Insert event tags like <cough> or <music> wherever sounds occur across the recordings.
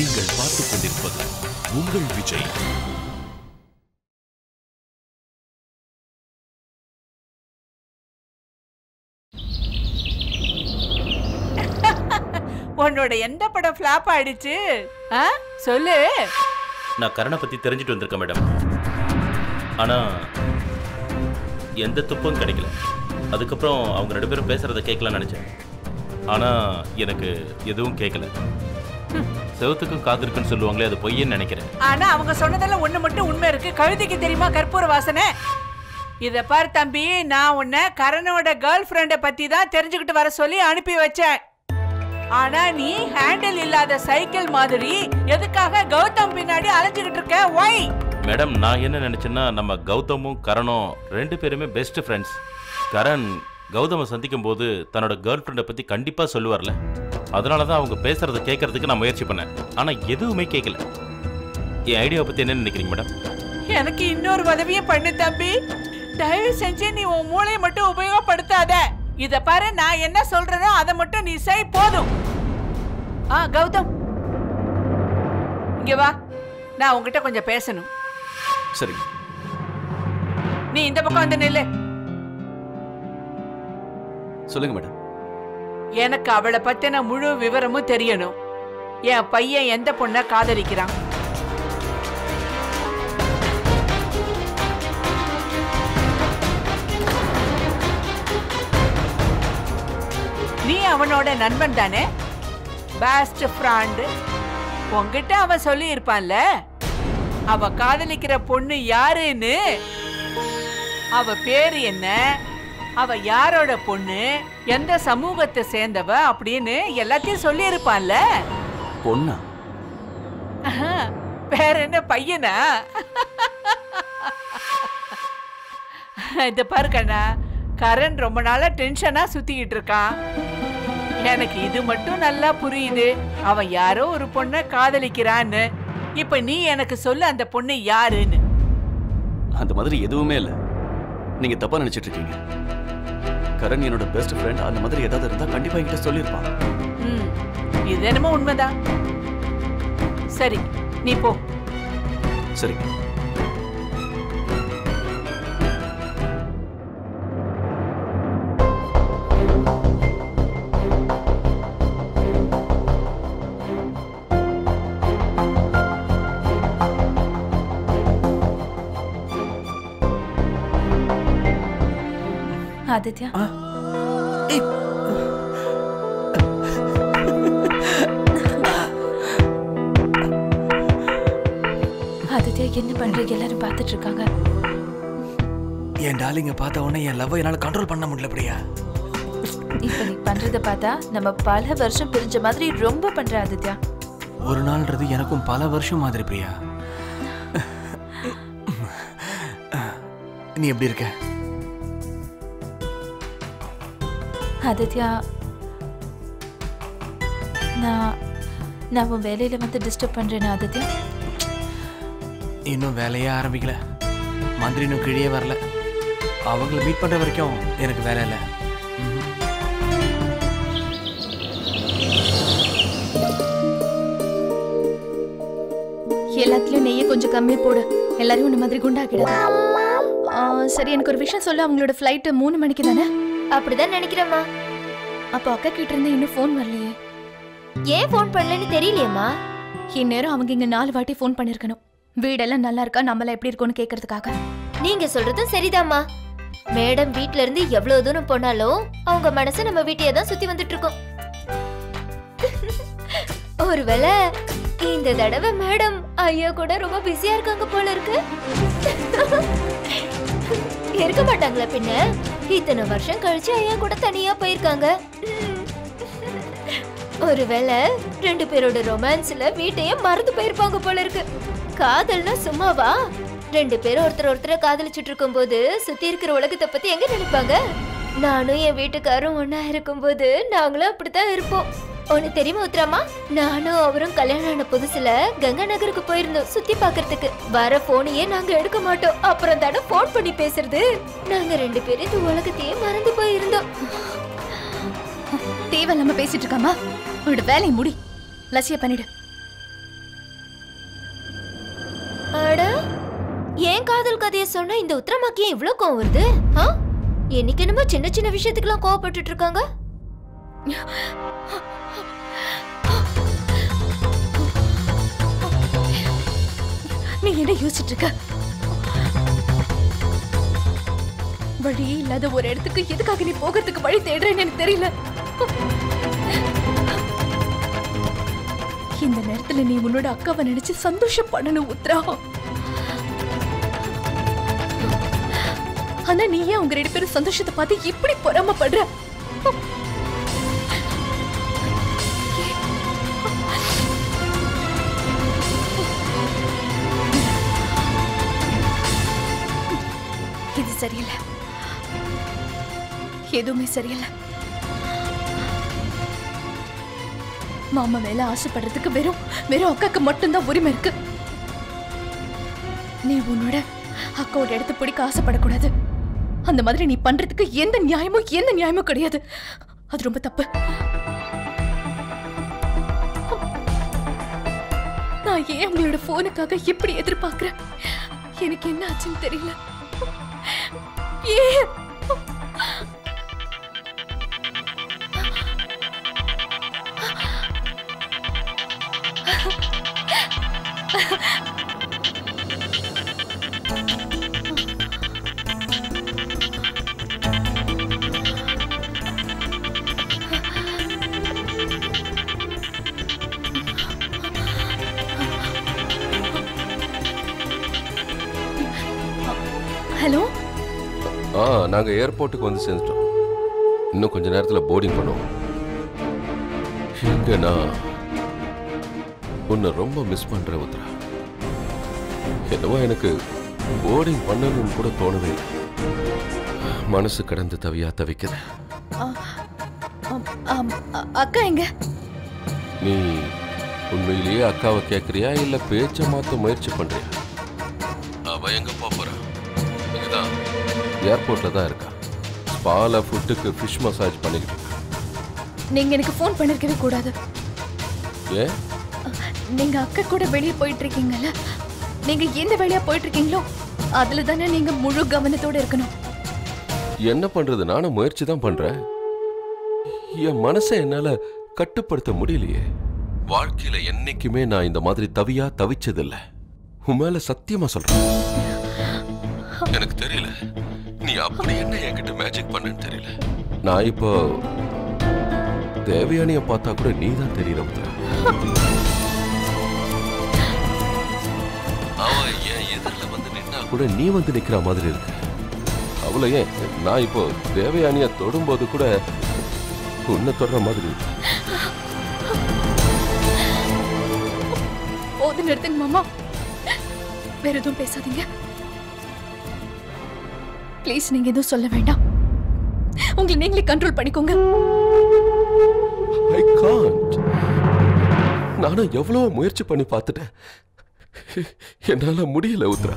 நீங்கள் பார்த்துக் கொண்டிருப்பது உங்கள் விஜய். <laughs> உன்னோட எந்த படம் ஃபிளாப் ஆயிடுச்சு? ஆ? சொல்லு. நான் கரணை பத்தி தெரிஞ்சுட்டு வந்திருக்கேன் மேடம். ஆனா எந்த துப்பும் கிடைக்கல. அதுக்கப்புறம் அவங்க ரெண்டு பேரும் பேசுறத கேட்கலாம்னு நினைச்சேன். ஆனா எனக்கு எதுவும் கேட்கல. <laughs> செவத்துக்கும் காது இருக்குன்னு சொல்லுவாங்களே அது பொய்யன்னு நினைக்கிறேன். ஆனா அவங்க சொன்னதெல்லாம் ஒண்ணு மட்டும் உண்மை இருக்கு. கழுதைக்கு தெரியுமா? கற்பூர வாசனை. இத பாரு தம்பி நான் உன்னை கரணோட கேர்ள் ஃப்ரெண்ட பத்தி தான் தெரிஞ்சுக்கிட்டு வர சொல்லி அனுப்பி வச்சேன். ஆனா நீ ஹேண்டில் இல்லாத சைக்கிள் மாதிரி எதுக்காக கௌதம் பின்னாடி அலைஞ்சுகிட்டு இருக்க? ஒய் மேடம் நான் என்ன நினைச்சேன்னா நம்ம கௌதமும் கரணும் ரெண்டு பேருமே பெஸ்ட் ஃப்ரெண்ட்ஸ் கரண் கௌதமை சந்திக்கும் போது தன்னோட கேர்ள் ஃப்ரெண்டை பத்தி கண்டிப்பா சொல்லுவார்ல. அதனால தான் அவங்க பேசுறத கேட்கறதுக்கு நான் முயற்சி பண்ணேன். ஆனா எதுவுமே கேட்கல என் ஐடியாவை பத்தி என்ன நினைக்கிறீங்க மேடம்? எனக்கு இன்னொரு உதவியும் பண்ணு தம்பி. தயவு செஞ்சு நீ உன் மூளையை மட்டும் உபயோகப்படுத்தாத. இத பாரு நான் என்ன சொல்றேனோ அதை மட்டும் நீ செய் போதும். ஆ கௌதம். இங்க வா. நான் உன்கிட்ட கொஞ்சம் பேசணும். சரி. நீ இந்த பக்கம் வந்து நில்லு. சொல்லுங்க மேடம். எனக்கு அவளை பத்தின முழு விவரமும் தெரியணும். என் பையன் எந்த பொண்ணை காதலிக்கிறான்? நீ அவனோட நண்பன் தானே? பெஸ்ட் ஃப்ரெண்ட் உங்ககிட்ட அவன் சொல்லி இருப்பான்ல அவ காதலிக்கிற பொண்ணு யாருன்னு? அவ பேரு என்ன? அவ யாரோட பொண்ணு? எந்த சமூகத்தை சேர்ந்தவ? அப்படின்னு எல்லாத்தையும் சொல்லி இருப்பான்ல பொண்ணா வேற என்ன பையனா? இந்த பாரு கண்ணா கரண் ரொம்ப நாளா டென்ஷனா சுத்திக்கிட்டு இருக்கான். எனக்கு இது மட்டும் நல்லா புரியுது. அவன் யாரோ ஒரு பொண்ணை காதலிக்கிறான்னு. இப்ப நீ எனக்கு சொல்லு அந்த பொண்ணு யாருன்னு. அந்த மாதிரி எதுவுமே இல்லை. நீங்க தப்பா நினைச்சிட்டு இருக்கீங்க கரண் என்னோட பெஸ்ட் ஃப்ரெண்ட் அந்த மாதிரி ஏதாவது இருந்தா கண்டிப்பா என்கிட்ட சொல்லியிருப்பான். இது என்னமோ உண்மைதான். சரி நீ போ. சரி. ஆதித்யா. ஆதித்யா என்ன பண்றீங்க? எல்லாரும் பார்த்துட்டு இருக்காங்க. என் டார்லிங்க பார்த்த உடனே என் லவ் என்னால கண்ட்ரோல் பண்ண முடியல பிரியா. இப்ப நீ பண்றத பார்த்தா நம்ம பல வருஷம் பிரிஞ்ச மாதிரி ரொம்ப பண்ற ஆதித்யா. ஒரு நாள்ன்றது எனக்கும் பல வருஷம் மாதிரி பிரியா. நீ எப்படி இருக்க? ஆதித்யா நான் நான் உன் வேலையில வந்து டிஸ்டர்ப் பண்றேன் ஆதித்யா. இன்னும் வேலையே ஆரம்பிக்கல. மந்திரி இன்னும் கீழே வரல. அவங்கள மீட் பண்ற வரைக்கும் எனக்கு வேலை இல்லை. எல்லாத்துலயும் நெய்யை கொஞ்சம் கம்மியா போடு. எல்லாரையும் இந்த மாதிரி குண்டாக்கிடாத சரி எனக்கு ஒரு விஷயம் சொல்ல. அவங்களோட ஃப்ளைட் மூணு மணிக்கு தானே? அப்படிதான் நினைக்கிறேம்மா. அப்போ அக்கா கிட்ட இருந்து இன்னும் ஃபோன் வரலையே. ஏன் ஃபோன் பண்ணலன்னு தெரியலையேம்மா? இந்நேரம் அவங்க இங்க நாலு வாட்டி ஃபோன் பண்ணிருக்கணும். வீடெல்லாம் நல்லா இருக்கா? நம்மள எப்படி இருக்கும்னு கேக்குறதுக்காக. நீங்க சொல்றதும் சரிதாம்மா. மேடம் வீட்ல இருந்து எவ்வளவு தூரம் போனாலும் அவங்க மனசு நம்ம வீட்டையே தான் சுத்தி வந்துட்டு இருக்கோம் ஒருவேளை இந்த தடவை மேடம் ஐயா கூட ரொம்ப பிஸியா இருக்காங்க போல இருக்கு. இருக்க மாட்டாங்களா பின்ன? இத்தனை வருஷம் கழிச்சு ஐயா கூட தனியா போயிருக்காங்க. ஒருவேளை ரெண்டு பேரோட ரொமான்ஸ்ல வீட்டையே மறந்து போயிருப்பாங்க போல இருக்கு. காதல்னா சும்மாவா? ரெண்டு பேரும் ஒருத்தர் ஒருத்தர் காதலிச்சிட்டு இருக்கும்போது சுத்தி இருக்கிற உலகத்தை பத்தி எங்க நினைப்பாங்க? நானும் என் வீட்டுக்காரும் இருக்கும் இருக்கும்போது நாங்களும் அப்படித்தான் இருப்போம். உனக்கு தெரியுமா உத்ராமா நானும் அவரும் கல்யாணம் ஆன புதுசுல கங்கா நகருக்கு போயிருந்தோம் சுத்தி பாக்குறதுக்கு வர போனையே நாங்க எடுக்க மாட்டோம். அப்புறம் தானே போன் பண்ணி பேசுறது? நாங்க ரெண்டு பேரும் இந்த உலகத்தையே மறந்து போயிருந்தோம். தேவையில்லாம பேசிட்டு இருக்காமா? உன்னோட வேலையை முடி. லசிய பண்ணிடு. ஏன் காதல் கதையை சொன்னா இந்த உத்தரமாக்கு ஏன் இவ்வளவு கோவம் வருது? என்னைக்கு என்னமோ சின்ன சின்ன விஷயத்துக்குலாம் கோவப்பட்டுட்டு இருக்காங்க. என்ன யோசிச்சுட்டு இருக்க? வழியே இல்லாத ஒரு இடத்துக்கு எதுக்காக நீ போகிறதுக்கு வழி தேடுறேன்னு எனக்கு தெரியல. இந்த நேரத்துல நீ உன்னோட அக்காவை நினைச்சு சந்தோஷம் பண்ணணும் உத்ரா. ஆனா நீ ஏன் உங்க ரெண்டு பேரும் சந்தோஷத்தை பார்த்து இப்படி பொறாமப்படுற? சரியில்லை. எதுவுமே சரியில்லை. மாமா மேல ஆசைப்படுறதுக்கு வெறும் வெறும் அக்காக்கு மட்டும்தான் உரிமை இருக்கு. நீ உன்னோட அக்காவோட இடத்த பிடிக்க ஆசைப்படக்கூடாது. அந்த மாதிரி நீ பண்றதுக்கு எந்த நியாயமும் எந்த நியாயமும் கிடையாது. அது ரொம்ப தப்பு. நான் ஏன் உங்களோட போனுக்காக இப்படி எதிர்பார்க்கிறேன்? எனக்கு என்ன ஆச்சுன்னு தெரியல. ஏன் நாங்கள் ஏர்போர்ட்டுக்கு வந்து சேர்ந்துட்டோம். இன்னும் கொஞ்ச நேரத்தில் போர்டிங் பண்ணுவோம். இங்க நான் உன்னை ரொம்ப மிஸ் பண்ணுறேன் உத்ரா என்னவோ எனக்கு போர்டிங் பண்ணணும்னு கூட தோணவே மனசு கடந்து தவியா தவிக்குது. அக்கா எங்க? நீ உண்மையிலேயே அக்காவை கேட்குறியா இல்லை பேச்சை மாற்ற முயற்சி பண்ணுறியா அவ எங்க போக போறா? இங்கதான் ஏர்போர்ட்டில் தான் இருக்கா. ஸ்பால ஃபுட்டுக்கு ஃபிஷ் மசாஜ் பண்ணிக்கிட்டு. நீங்க எனக்கு ஃபோன் பண்ணிருக்கவே கூடாது. ஏன்? நீங்க அக்கா கூட வெளியே போயிட்டு இருக்கீங்கல்ல நீங்க எந்த வழியா போயிட்டு இருக்கீங்களோ அதுல தானே நீங்க முழு கவனத்தோட இருக்கணும். என்ன பண்றது? நானும் முயற்சி தான் பண்றேன். என் மனசை என்னால கட்டுப்படுத்த முடியலையே. வாழ்க்கையில என்னைக்குமே நான் இந்த மாதிரி தவியா தவிச்சதில்ல. உன் மேல சத்தியமா சொல்றேன். எனக்கு தெரியல. அப்படி என்ன என்கிட்ட மேஜிக் பண்ணன்னு தெரியல? நான் இப்போ தேவயானிய பார்த்தா கூட நீ தான் தெரியல உத்தரா. அவ என் எதிரில் வந்து நின்னா? கூட நீ வந்து நிக்கிற மாதிரி இருக்கு. அவளை ஏன்? நான் இப்போ தேவயானிய தொடும்போது கூட உன்னை தொடுற மாதிரி இருக்கு. போது நிறுத்துங்க மாமா. வேற எதுவும் பேசாதீங்க. ப்ளீஸ் நீங்க எதுவும் சொல்ல வேண்டாம். உங்களை நீங்களே கண்ட்ரோல் பண்ணிக்கோங்க. ஐ காண்ட் நானும் எவ்வளவு முயற்சி பண்ணி பார்த்துட்டேன். என்னால முடியல உத்ரா.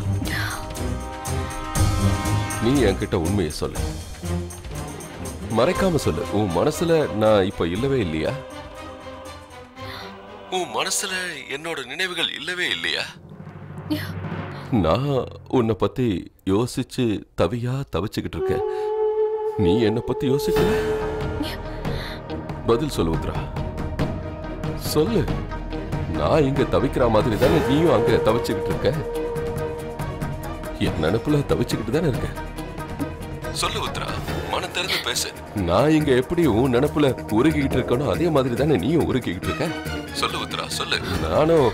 நீ என்கிட்ட உண்மையை சொல்லு. மறைக்காம சொல்லு. உன் மனசுல நான் இப்ப இல்லவே இல்லையா? உன் மனசுல என்னோட நினைவுகள் இல்லவே இல்லையா? நான் உன்னை பத்தி யோசிச்சு தவியா தவிச்சுக்கிட்டு இருக்கேன். நீ என்னை பத்தி யோசிக்கல? பதில் சொல்லு உத்ரா சொல்லு. நான் இங்க தவிக்கிற மாதிரி தானே நீயும் அங்க தவிச்சுக்கிட்டு இருக்க? என் நினப்புல தவிச்சுக்கிட்டு தானே இருக்க? சொல்லு உத்ரா மன திறந்து பேசு. நான் இங்க எப்படி உன் நினப்புல உருகிக்கிட்டு இருக்கனோ அதே மாதிரி தானே நீயும் உருகிக்கிட்டு இருக்க? சொல்லு உத்ரா சொல்லு. நானும்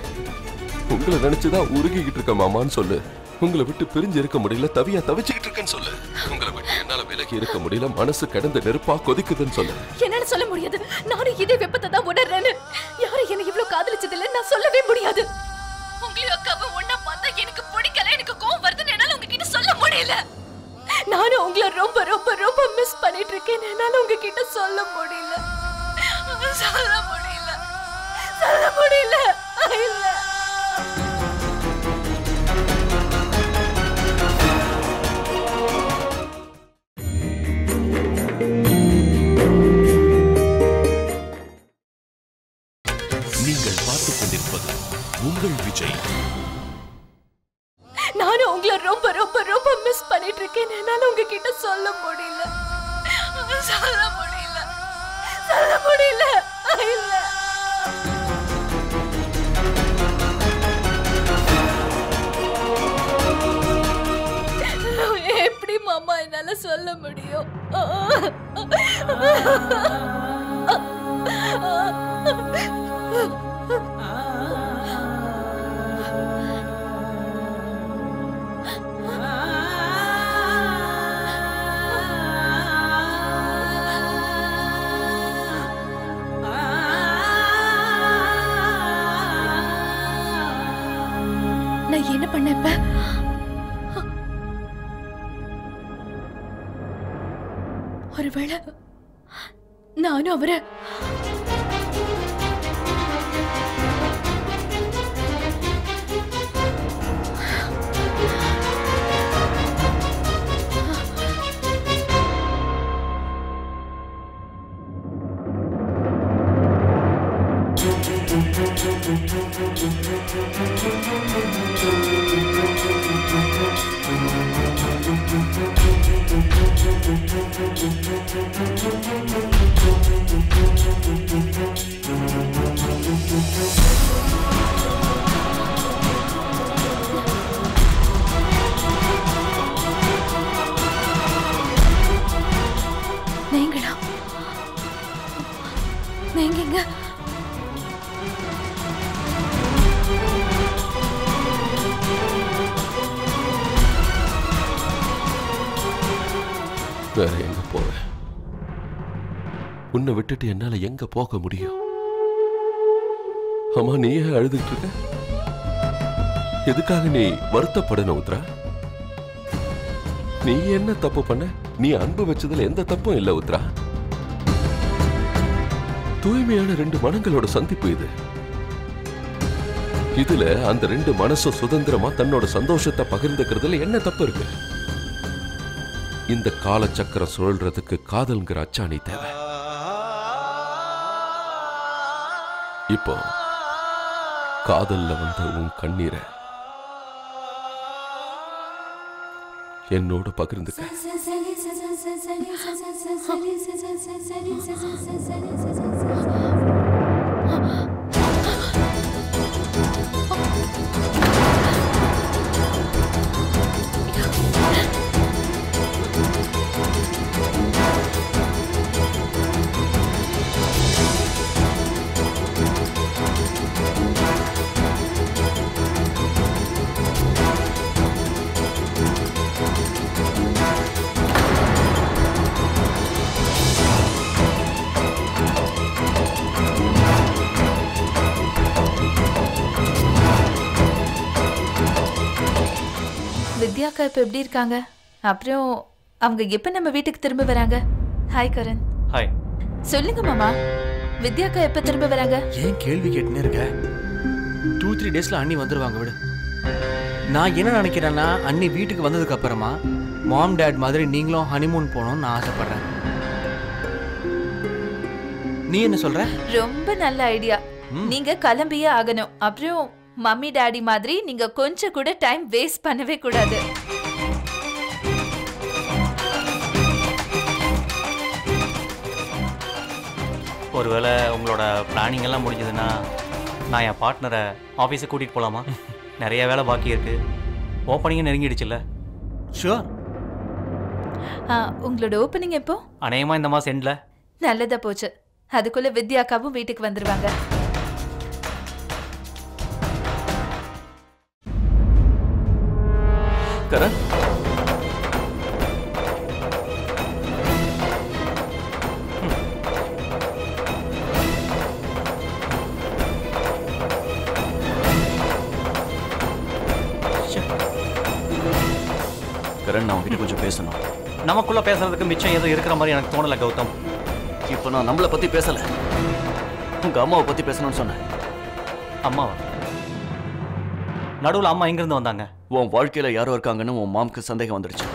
உங்களை நினைச்சுதான் உருகிக்கிட்டு இருக்க மாமான்னு சொல்லு. உங்களை விட்டு பிரிஞ்சு இருக்க முடியல தவியா தவிச்சுக்கிட்டு இருக்கேன்னு சொல்லு. உங்களை விட்டு என்னால விலகி இருக்க முடியல மனசு கடந்த நெருப்பா கொதிக்குதுன்னு சொல்லு. என்னால சொல்ல முடியாது. நானும் இதே வெப்பத்தை தான் உணர்றேன்னு. யாரும் என்ன இவ்வளவு காதலிச்சது இல்ல நான் சொல்லவே முடியாது. உங்களையும் அக்காவும் ஒன்னா பார்த்தா எனக்கு பிடிக்கல எனக்கு கோவம் வருதுன்னு என்னால உங்ககிட்ட சொல்ல முடியல. நானும் உங்களை ரொம்ப ரொம்ப ரொம்ப மிஸ் பண்ணிட்டு இருக்கேன் என்னால உங்ககிட்ட சொல்ல முடியல. சொல்ல முடியல. சொல்ல முடியல. இல்ல. நீங்கள் பார்த்துக் கொண்டிருப்பது உங்கள் விஜய். நானும் உங்களை ரொம்ப ரொம்ப ரொம்ப மிஸ் பண்ணிட்டு இருக்கேன் என்னால உங்ககிட்ட சொல்ல முடியல. சொல்ல முடியல. சொல்ல முடியல. என்னால சொல்ல முடியும்? நான் ஒருவேளை நானும் அவரை நீங்களா போவேன். உன்னை விட்டுட்டு என்னால எங்க போக முடியும்? அம்மா நீ ஏன் அழுதுகிட்டு இருக்க? எதுக்காக நீ வருத்தப்படணும் உத்ரா? நீ என்ன தப்பு பண்ண? நீ அன்பு வச்சதுல எந்த தப்பும் இல்ல உத்ரா. தூய்மையான ரெண்டு மனங்களோட சந்திப்பு இது. இதுல அந்த ரெண்டு மனசும் சுதந்திரமா தன்னோட சந்தோஷத்தை பகிர்ந்துக்கிறதுல என்ன தப்பு இருக்கு? இந்த காலச்சக்கரம் சுழல்றதுக்கு காதல்ங்கிற அச்சாணி தேவை இப்போ காதல்ல வந்த உன் கண்ணீரை என்னோட பகிர்ந்துக்க வித்யாக்கா இப்ப எப்படி இருக்காங்க? அப்புறம் அவங்க எப்ப நம்ம வீட்டுக்கு திரும்ப வராங்க? ஹாய் கரண். ஹாய் சொல்லுங்க மாமா. வித்யாக்கா எப்ப திரும்ப வராங்க? ஏன் கேள்வி கேட்டுனே இருக்க? டூ த்ரீ டேஸ்ல அண்ணி வந்துருவாங்க விடு. நான் என்ன நினைக்கிறேன்னா அண்ணி வீட்டுக்கு வந்ததுக்கு அப்புறமா மாம் டேட் மாதிரி நீங்களும் ஹனிமூன் போகணும்னு நான் ஆசைப்படுறேன். நீ என்ன சொல்ற? ரொம்ப நல்ல ஐடியா நீங்க கிளம்பியே ஆகணும். அப்புறம் மம்மி டாடி மாதிரி நீங்க கொஞ்சம் கூட டைம் வேஸ்ட் பண்ணவே கூடாது. ஒருவேளை உங்களோட பிளானிங் எல்லாம் முடிஞ்சதுன்னா நான் என் பார்ட்னரை ஆஃபீஸுக்கு கூட்டிகிட்டு போகலாமா <laughs> நிறைய வேலை பாக்கி இருக்கு. ஓப்பனிங்கும் நெருங்கிடுச்சுல்ல? ஷுவர் உங்களோட ஓப்பனிங் எப்போ? அநேகமாக இந்த மாதம் எண்டில் நல்லதா போச்சு. அதுக்குள்ள வித்யாக்காவும் வீட்டுக்கு வந்துருவாங்க. கரண் கரண் நான் உங்ககிட்ட கொஞ்சம் பேசணும். நமக்குள்ளே பேசுறதுக்கு மிச்சம் எதுவும் இருக்கிற மாதிரி எனக்கு தோணலை கௌதம். இப்போ நான் நம்மளை பத்தி பேசல. உங்க அம்மாவை பத்தி பேசணும்னு சொன்னேன். அம்மாவா? நடுவில் அம்மா எங்கேருந்து வந்தாங்க? உன் வாழ்க்கையில யாரோ இருக்காங்கன்னு உன் மாம்க்கு சந்தேகம் வந்துடுச்சு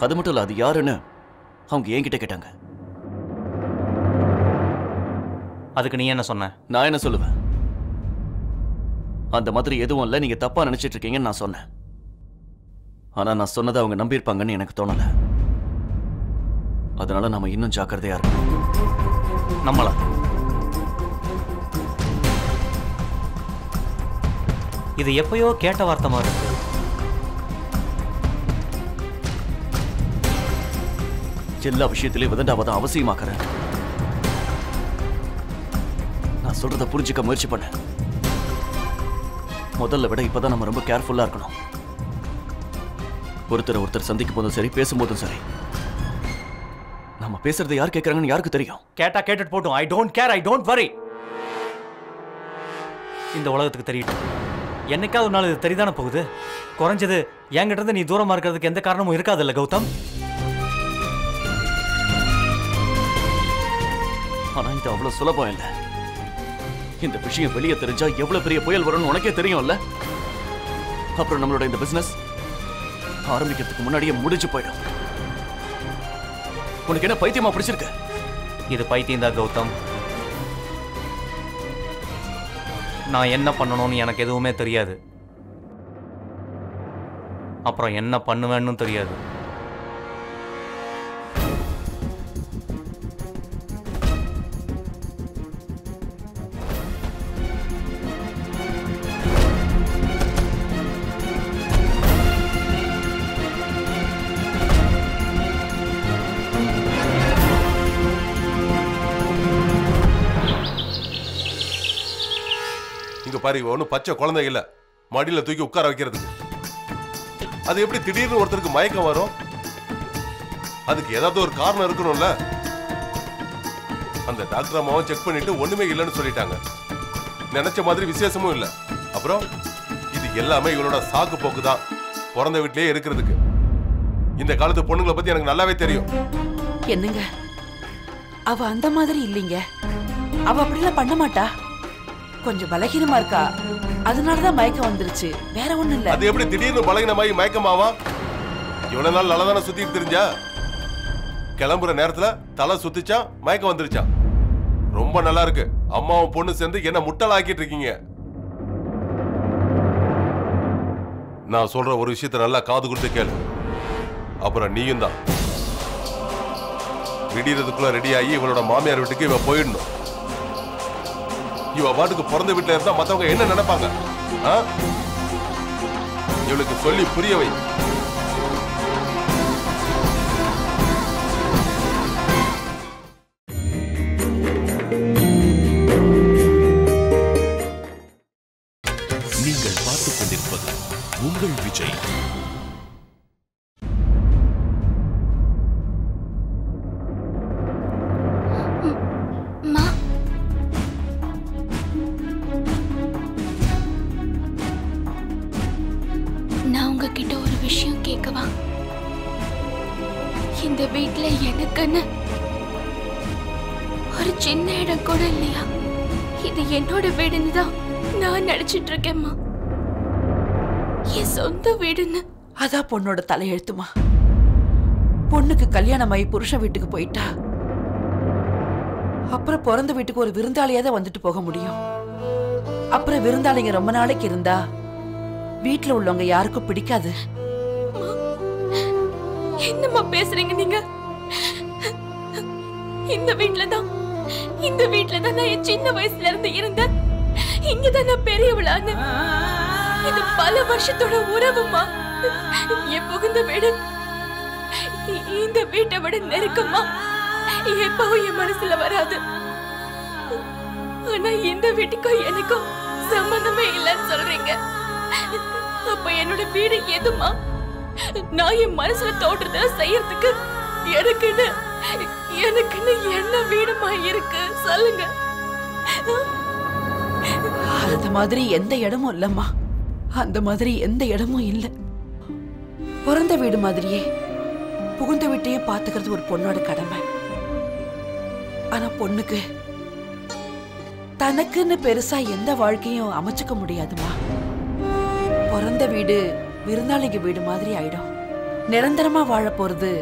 அது மட்டும் இல்ல அது யாருன்னு அவங்க என்கிட்ட கேட்டாங்க. அதுக்கு நீ என்ன சொன்ன? நான் என்ன சொல்லுவேன்? அந்த மாதிரி எதுவும் இல்லை நீங்க தப்பா நினைச்சிட்டு இருக்கீங்கன்னு நான் சொன்னேன். ஆனா நான் சொன்னதை அவங்க நம்பியிருப்பாங்கன்னு எனக்கு தோணல. அதனால நாம இன்னும் ஜாக்கிரதையா இருக்கணும். நம்மளா? இது எப்பயோ கேட்ட வார்த்தை மாதிரி. இருக்கு எல்லா விஷயத்திலையும் விதண்டாவதான் அவசியமாக்குறேன் நான் சொல்றத புரிஞ்சுக்க முயற்சி பண்ண. முதல்ல விட இப்பதான் நம்ம ரொம்ப கேர்ஃபுல்லா இருக்கணும். ஒருத்தர் ஒருத்தர் சந்திக்கும் போதும் சரி பேசும்போதும் சரி. நம்ம பேசுறதை யார் கேட்கறாங்கன்னு யாருக்கு தெரியும்? கேட்டா கேட்டுட்டு போட்டும். I don't care I don't worry இந்த உலகத்துக்கு தெரியட்டும் என்னைக்காவது நாள் இது தெரிதானே போகுது? குறைஞ்சது என்கிட்ட இருந்து நீ தூரமா இருக்கிறதுக்கு எந்த காரணமும் இருக்காதுல்ல கௌதம்? ஆனா இது அவ்வளவு சுலபம் இல்ல. இந்த விஷயம் வெளியே தெரிஞ்சா எவ்வளவு பெரிய புயல் வரும்னு உனக்கே தெரியும்ல? அப்புறம் நம்மளோட இந்த பிசினஸ் ஆரம்பிக்கிறதுக்கு முன்னாடியே முடிஞ்சு போயிடும். உனக்கு என்ன பைத்தியமா பிடிச்சிருக்கு? இது பைத்தியம் தான் கௌதம். நான் என்ன பண்ணணும்னு எனக்கு எதுவுமே தெரியாது. அப்புறம் என்ன பண்ணுவேன்னு தெரியாது. பாரு ஒன்றும் பச்சை குழந்தை இல்ல. மடியில தூக்கி உட்கார வைக்கிறதுக்கு. அது எப்படி திடீர்னு ஒருத்தருக்கு மயக்கம் வரும்? அதுக்கு ஏதாவது ஒரு காரணம் இருக்கணும்ல? அந்த டாக்டர் அம்மாவும் செக் பண்ணிட்டு ஒண்ணுமே இல்லைன்னு சொல்லிட்டாங்க. நினைச்ச மாதிரி விசேஷமும் இல்ல. அப்புறம் இது எல்லாமே இவளோட சாக்கு போக்கு தான். பிறந்த வீட்லயே இருக்கிறதுக்கு. இந்த காலத்து பொண்ணுங்களை பத்தி எனக்கு நல்லாவே தெரியும். என்னங்க? அவ அந்த மாதிரி இல்லைங்க. அவ அப்படிலாம் பண்ண மாட்டா. கொஞ்சம் பலகீனமா இருக்கா? அதனாலதான் மயக்கம் வந்துருச்சு. வேற ஒண்ணும் இல்ல. அது எப்படி திடீர்னு பலகீனமாயி மயக்கமாவா? இவ்வளவு நாள் நல்லதான சுத்திட்டு தெரிஞ்சா? கிளம்புற நேரத்துல தலை சுத்திச்சா மயக்கம் வந்துருச்சான் ரொம்ப நல்லா இருக்கு. அம்மாவும் பொண்ணு சேர்ந்து என்ன முட்டாளாக்கிட்டு இருக்கீங்க. நான் சொல்ற ஒரு விஷயத்த நல்லா காது கொடுத்து கேளு. அப்புறம் நீயும் தான். விடியறதுக்குள்ள ரெடி ஆகி இவளோட மாமியார் வீட்டுக்கு இவ போயிடணும். இவ பாட்டுக்கு பிறந்த வீட்டுல இருந்தா மத்தவங்க என்ன நினைப்பாங்க? இவளுக்கு சொல்லி புரிய வை. நான் நினைச்சிட்டு இருக்கேம்மா என் சொந்த வீடுன்னு. அதான் பொண்ணோட தலையெழுத்துமா பொண்ணுக்கு கல்யாணம் ஆகி புருஷன் வீட்டுக்கு போயிட்டா. அப்புறம் பிறந்த வீட்டுக்கு ஒரு விருந்தாளியா தான் வந்துட்டு போக முடியும். அப்புறம் விருந்தாளிங்க ரொம்ப நாளைக்கு இருந்தா வீட்ல உள்ளவங்க யாருக்கும் பிடிக்காது. என்னம்மா பேசுறீங்க நீங்க? இந்த வீட்ல தான் இந்த வீட்ல தான் நான் என் சின்ன வயசுல இருந்து இருந்தேன். இங்கதான் நான் பெரியவளான்னு இது பல வருஷத்தோட உறவுமா என் புகுந்த வீடு இந்த வீட்டை விட நெருக்கமா எப்பவும் என் மனசுல வராது ஆனா இந்த வீட்டுக்கும் எனக்கும் சம்பந்தமே இல்லைன்னு சொல்றீங்க அப்ப என்னோட வீடு எதுமா நான் என் மனசுல தோற்றத செய்யறதுக்கு எனக்குன்னு எனக்குன்னு என்ன வீடுமா இருக்கு சொல்லுங்க அந்த மாதிரி எந்த இடமும் இல்லம்மா. அந்த மாதிரி எந்த இடமும் இல்லை. பிறந்த வீடு மாதிரியே புகுந்த வீட்டையே பார்த்துக்கிறது ஒரு பொண்ணோட கடமை. ஆனா பொண்ணுக்கு தனக்குன்னு பெருசா எந்த வாழ்க்கையும் அமைச்சுக்க முடியாதுமா. பிறந்த வீடு விருந்தாளிங்க வீடு மாதிரி ஆயிடும். நிரந்தரமா வாழ போறது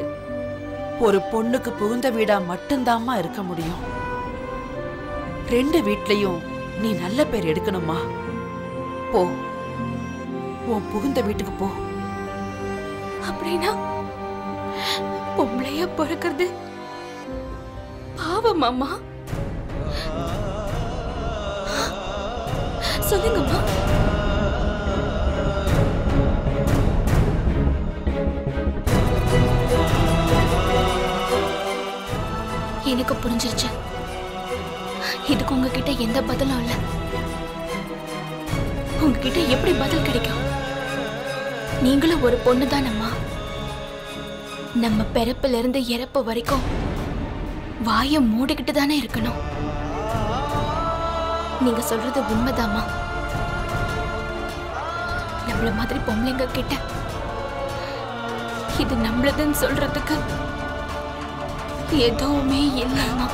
ஒரு பொண்ணுக்கு புகுந்த வீடா மட்டும்தாம்மா இருக்க முடியும். ரெண்டு வீட்லயும் நீ நல்ல பேர் எடுக்கணுமா போ. உன் புகுந்த வீட்டுக்கு போ. அப்படின்னா பொம்பளையா பிறக்கிறது பாவம் அம்மா. சொல்லுங்கம்மா. எனக்கு புரிஞ்சிருச்சு. இதுக்கு உங்ககிட்ட எந்த பதிலும் இல்ல. உங்ககிட்ட எப்படி பதில் கிடைக்கும்? நீங்களும் ஒரு பொண்ணு தானம்மா நம்ம பிறப்புல இருந்து இறப்பு வரைக்கும் வாயை மூடிக்கிட்டு தானே இருக்கணும். நீங்க சொல்றது உண்மைதாம்மா. நம்மள மாதிரி பொம்பளைங்க கிட்ட இது நம்மளதுன்னு சொல்றதுக்கு எதுவுமே இல்லைம்மா.